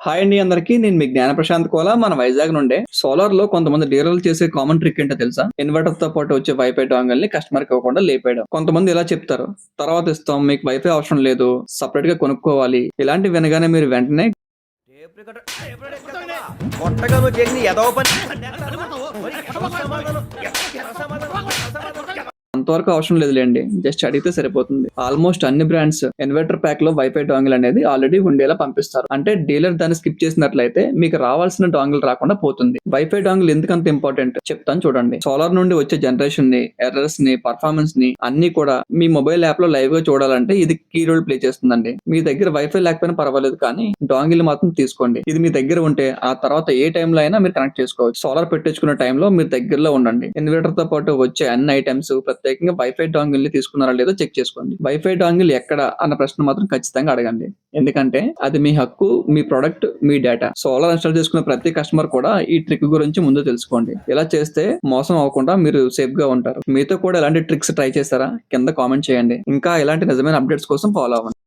Hi అండి అందరికి నేను మీ జ్ఞాన ప్రశాంత్ కోలా. మన వైజాగ్ నుండే సోలార్లో కొంతమంది డీలర్లు చేసే కామన్ ట్రిక్ ఏంటో తెలుసా? ఇన్వర్టర్తో పాటు వచ్చే వైఫై డాంగల్ని కస్టమర్కి ఇవ్వకుండా లేపేయడం. కొంతమంది ఇలా చెప్తారు. తర్వాత ఇస్తాం మీకు వైఫై అవసరం లేదు. సపరేట్గా కొనుక్కోవాలి. ఇలాంటి వినగానే మీరు వెంటనే టేప్ నువ్వు చేసిన అంతవరకు అవసరం లేదులేండి. జస్ట్ అడిగితే సరిపోతుంది. ఆల్మోస్ట్ అన్ని బ్రాండ్స్ ఇన్వర్టర్ ప్యాక్లో వైఫై డాంగిల్ అనేది ఆల్రెడీ ఉండేలా పంపిస్తారు. అంటే డీలర్ దాన్ని స్కిప్ చేసినట్లయితే మీకు రావాల్సిన డాంగిల్ రాకుండా పోతుంది. వైఫై డాంగిల్ ఎందుకు అంత ఇంపార్టెంట్ చెప్తాను చూడండి. సోలార్ నుండి వచ్చే జనరేషన్ని ఎర్రర్స్ని పర్ఫార్మెన్స్ని అన్ని కూడా మీ మొబైల్ యాప్లో లైవ్గా చూడాలంటే ఇది కీ రోల్ ప్లే చేస్తుందండి. మీ దగ్గర వైఫై లేకపోయినా పర్వాలేదు కానీ డాంగిల్ మాత్రం తీసుకోండి. ఇది మీ దగ్గర ఉంటే ఆ తర్వాత ఏ టైంలో అయినా మీరు కనెక్ట్ చేసుకోవచ్చు. సోలార్ పెట్టించుకున్న టైంలో మీరు దగ్గరలో ఉండండి. ఇన్వర్టర్తో పాటు వచ్చే అన్ని ఐటమ్స్ ప్రత్యేక ప్రత్యేకంగా వైఫై డాంగిల్ని తీసుకున్నారా లేదో చెక్ చేసుకోండి. వైఫై డాంగిల్ ఎక్కడ అన్న ప్రశ్న మాత్రం ఖచ్చితంగా అడగండి. ఎందుకంటే అది మీ హక్కు మీ ప్రొడక్ట్ మీ డేటా సోలార్ ఇన్స్టాల్ చేసుకున్న ప్రతి కస్టమర్ కూడా ఈ ట్రిక్ గురించి ముందు తెలుసుకోండి. ఇలా చేస్తే మోసం అవ్వకుండా మీరు సేఫ్గా ఉంటారు. మీతో కూడా ఎలాంటి ట్రిక్స్ ట్రై చేస్తారా? కింద కామెంట్ చేయండి. ఇంకా ఇలాంటి నిజమైన అప్డేట్స్ కోసం ఫాలో అవ్వండి.